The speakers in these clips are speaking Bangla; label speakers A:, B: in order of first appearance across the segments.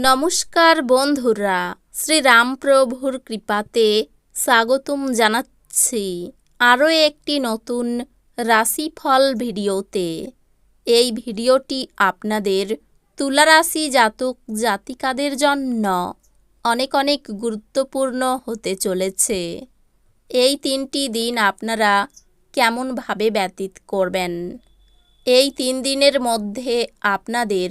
A: নমস্কার বন্ধুরা, শ্রীরামপ্রভুর কৃপাতে স্বাগতম জানাচ্ছি আরও একটি নতুন রাশিফল ভিডিওতে। এই ভিডিওটি আপনাদের তুলারাশি জাতক জাতিকাদের জন্য অনেক অনেক গুরুত্বপূর্ণ হতে চলেছে। এই তিনটি দিন আপনারা কেমনভাবে ব্যতীত করবেন? এই তিন দিনের মধ্যে আপনাদের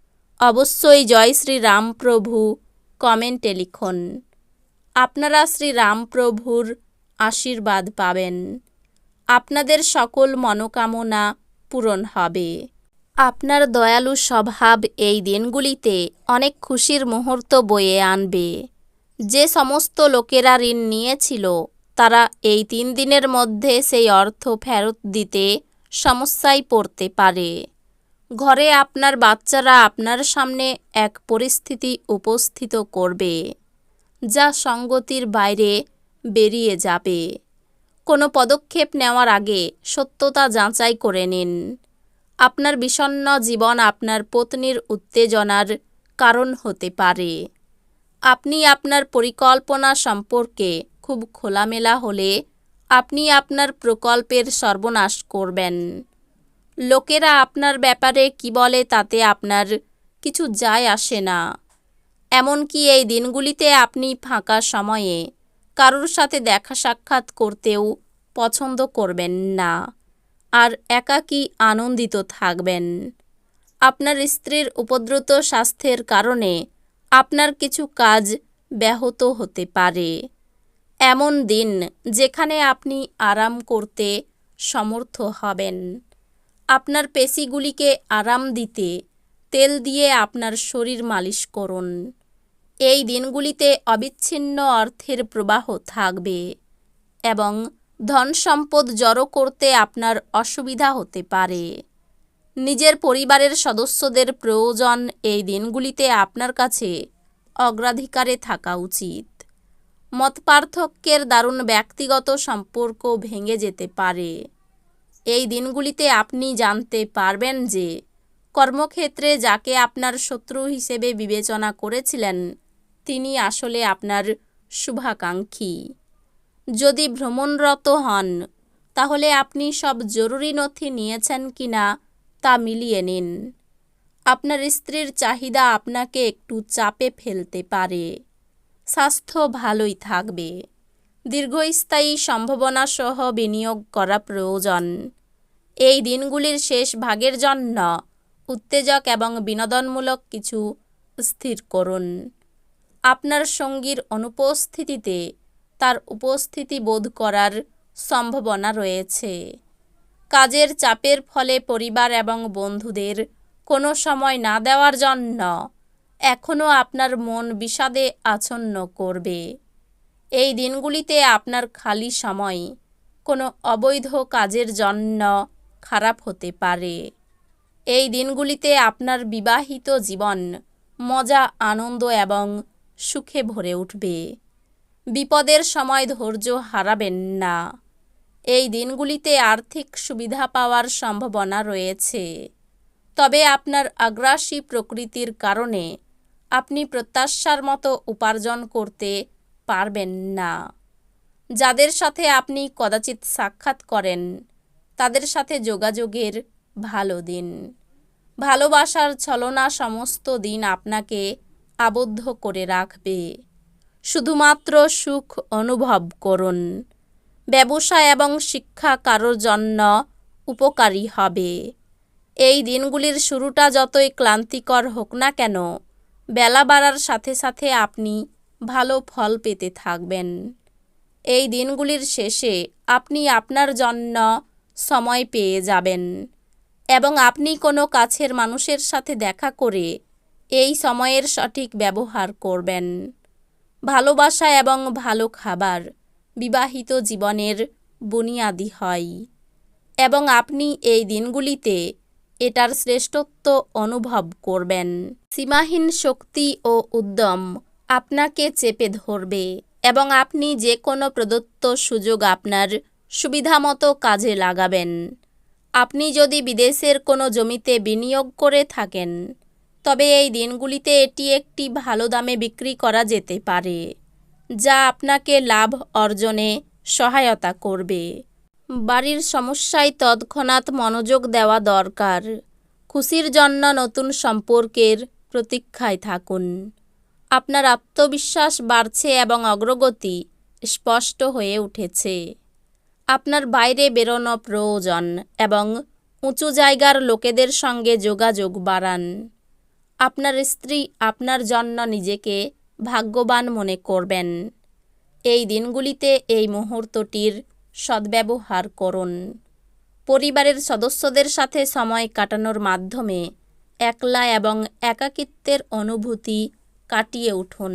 A: অবশ্যই জয় শ্রীরামপ্রভু কমেন্টে লিখুন, আপনারা শ্রীরামপ্রভুর আশীর্বাদ পাবেন। আপনাদের সকল মনোকামনা পূরণ হবে। আপনার দয়ালু স্বভাব এই দিনগুলিতে অনেক খুশির মুহূর্ত বয়ে আনবে। যে সমস্ত লোকেরা ঋণ নিয়েছিল, তারা এই তিন দিনের মধ্যে সেই অর্থ ফেরত দিতে সমস্যায় পড়তে পারে। ঘরে আপনার বাচ্চারা আপনার সামনে এক পরিস্থিতি উপস্থিত করবে, যা সঙ্গতির বাইরে বেরিয়ে যাবে। কোনো পদক্ষেপ নেওয়ার আগে সত্যতা যাচাই করে নিন। আপনার বিষণ্ন জীবন আপনার পত্নীর উত্তেজনার কারণ হতে পারে। আপনি আপনার পরিকল্পনা সম্পর্কে খুব খোলামেলা হলে আপনি আপনার প্রকল্পের সর্বনাশ করবেন। লোকেরা আপনার ব্যাপারে কি বলে তাতে আপনার কিছু যায় আসে না। এমনকি এই দিনগুলিতে আপনি ফাঁকা সময়ে কারোর সাথে দেখা সাক্ষাৎ করতেও পছন্দ করবেন না আর একাকী আনন্দিত থাকবেন। আপনার স্ত্রীর উপদ্রুত স্বাস্থ্যের কারণে আপনার কিছু কাজ ব্যাহত হতে পারে। এমন দিন যেখানে আপনি আরাম করতে সমর্থ হবেন। আপনার পেশিগুলিকে আরাম দিতে তেল দিয়ে আপনার শরীর মালিশ করুন। এই দিনগুলিতে অবিচ্ছিন্ন অর্থের প্রবাহ থাকবে এবং ধন সম্পদ জড়ো করতে আপনার অসুবিধা হতে পারে। নিজের পরিবারের সদস্যদের প্রয়োজন এই দিনগুলিতে আপনার কাছে অগ্রাধিকারে থাকা উচিত। মতপার্থক্যের দারুণ ব্যক্তিগত সম্পর্ক ভেঙে যেতে পারে। এই দিনগুলিতে আপনি জানতে পারবেন যে কর্মক্ষেত্রে যাকে আপনার শত্রু হিসেবে বিবেচনা করেছিলেন, তিনি আসলে আপনার শুভাকাঙ্ক্ষী। যদি ভ্রমণরত হন, তাহলে আপনি সব জরুরি নথি নিয়েছেন কি না তা মিলিয়ে নিন। আপনার স্ত্রীর চাহিদা আপনাকে একটু চাপে ফেলতে পারে। স্বাস্থ্য ভালোই থাকবে। দীর্ঘস্থায়ী সম্ভাবনা সহ বিনিয়োগ করা প্রয়োজন। এই দিনগুলির শেষ ভাগের জন্য উত্তেজক এবং বিনোদনমূলক কিছু স্থির করুন। আপনার সঙ্গীর অনুপস্থিতিতে তার উপস্থিতি বোধ করার সম্ভাবনা রয়েছে। কাজের চাপের ফলে পরিবার এবং বন্ধুদের কোনো সময় না দেওয়ার জন্য এখনও আপনার মন বিষাদে আচ্ছন্ন করবে। এই দিনগুলিতে আপনার খালি সময় কোনো অবৈধ কাজের জন্য খারাপ হতে পারে। এই দিনগুলিতে আপনার বিবাহিত জীবন মজা, আনন্দ এবং সুখে ভরে উঠবে। বিপদের সময় ধৈর্য হারাবেন না। এই দিনগুলিতে আর্থিক সুবিধা পাওয়ার সম্ভাবনা রয়েছে। তবে আপনার আগ্রাসী প্রকৃতির কারণে আপনি প্রত্যাশার মতো উপার্জন করতে পারবেন না। যাদের সাথে আপনি কদাচিৎ সাক্ষাৎ করেন, তাদের সাথে যোগাযোগের ভালো দিন। ভালোবাসার ছলনা সমস্ত দিন আপনাকে আবদ্ধ করে রাখবে। শুধুমাত্র সুখ অনুভব করুন। ব্যবসা এবং শিক্ষা কারোর জন্য উপকারী হবে। এই দিনগুলির শুরুটা যতই ক্লান্তিকর হোক না কেন, বেলা বাড়ার সাথে সাথে আপনি ভালো ফল পেতে থাকবেন। এই দিনগুলির শেষে আপনি আপনার জন্য সময় পেয়ে যাবেন এবং আপনি কোনো কাছের মানুষের সাথে দেখা করে এই সময়ের সঠিক ব্যবহার করবেন। ভালোবাসা এবং ভালো খাবার বিবাহিত জীবনের বুনিয়াদি হয় এবং আপনি এই দিনগুলিতে এটার শ্রেষ্ঠত্ব অনুভব করবেন। সীমাহীন শক্তি ও উদ্যম আপনাকে চেপে ধরবে এবং আপনি যে কোনো প্রদত্ত সুযোগ আপনার সুবিধামতো কাজে লাগাবেন। আপনি যদি বিদেশের কোনো জমিতে বিনিয়োগ করে থাকেন, তবে এই দিনগুলিতে এটি একটি ভালো দামে বিক্রি করা যেতে পারে, যা আপনাকে লাভ অর্জনে সহায়তা করবে। বাড়ির সমস্যায় তৎক্ষণাৎ মনোযোগ দেওয়া দরকার। খুশির জন্য নতুন সম্পর্কের প্রতীক্ষায় থাকুন। আপনার আত্মবিশ্বাস বাড়ছে এবং অগ্রগতি স্পষ্ট হয়ে উঠেছে। আপনার বাইরে বেরোনো প্রয়োজন এবং উঁচু জায়গার লোকেদের সঙ্গে যোগাযোগ বাড়ান। আপনার স্ত্রী আপনার জন্য নিজেকে ভাগ্যবান মনে করবেন। এই দিনগুলিতে এই মুহূর্তটির সদ্ব্যবহার করুন। পরিবারের সদস্যদের সাথে সময় কাটানোর মাধ্যমে একলা এবং একাকিত্বের অনুভূতি কাটিয়ে উঠুন।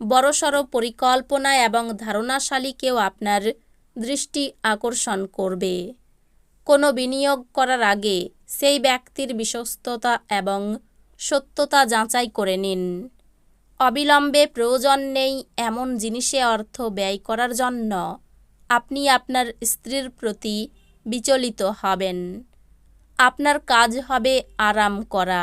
A: বড়সড় পরিকল্পনা এবং ধারণাশালী কেউ আপনার দৃষ্টি আকর্ষণ করবে। কোনো বিনিয়োগ করার আগে সেই ব্যক্তির বিশ্বস্ততা এবং সত্যতা যাচাই করে নিন। অবিলম্বে প্রয়োজন নেই এমন জিনিসে অর্থ ব্যয় করার জন্য আপনি আপনার স্ত্রীর প্রতি বিচলিত হবেন। আপনার কাজ হবে আরাম করা।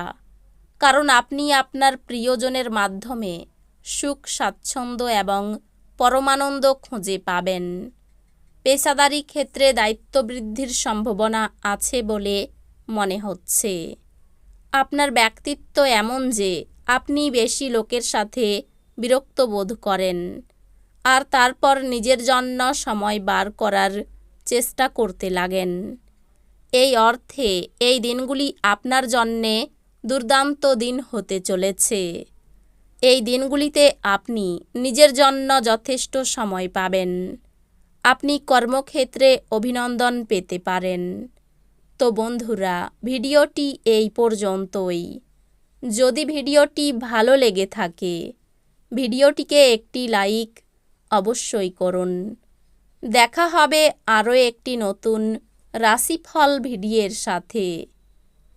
A: কারণ আপনি আপনার প্রিয়জনের মাধ্যমে সুখ, স্বাচ্ছন্দ্য এবং পরমানন্দ খুঁজে পাবেন। পেশাদারি ক্ষেত্রে দায়িত্ব বৃদ্ধির সম্ভাবনা আছে বলে মনে হচ্ছে। আপনার ব্যক্তিত্ব এমন যে আপনি বেশি লোকের সাথে বিরক্ত বোধ করেন আর তারপর নিজের জন্য সময় বার করার চেষ্টা করতে লাগেন। এই অর্থে এই দিনগুলি আপনার জন্যে দুর্দান্ত দিন হতে চলেছে। এই দিনগুলিতে আপনি নিজের জন্য যথেষ্ট সময় পাবেন। আপনি কর্মক্ষেত্রে অভিনন্দন পেতে পারেন। তো বন্ধুরা, ভিডিওটি এই পর্যন্তই। যদি ভিডিওটি ভালো লেগে থাকে, ভিডিওটিকে একটি লাইক অবশ্যই করুন। দেখা হবে আরও একটি নতুন রাশিফল ভিডিওর সাথে।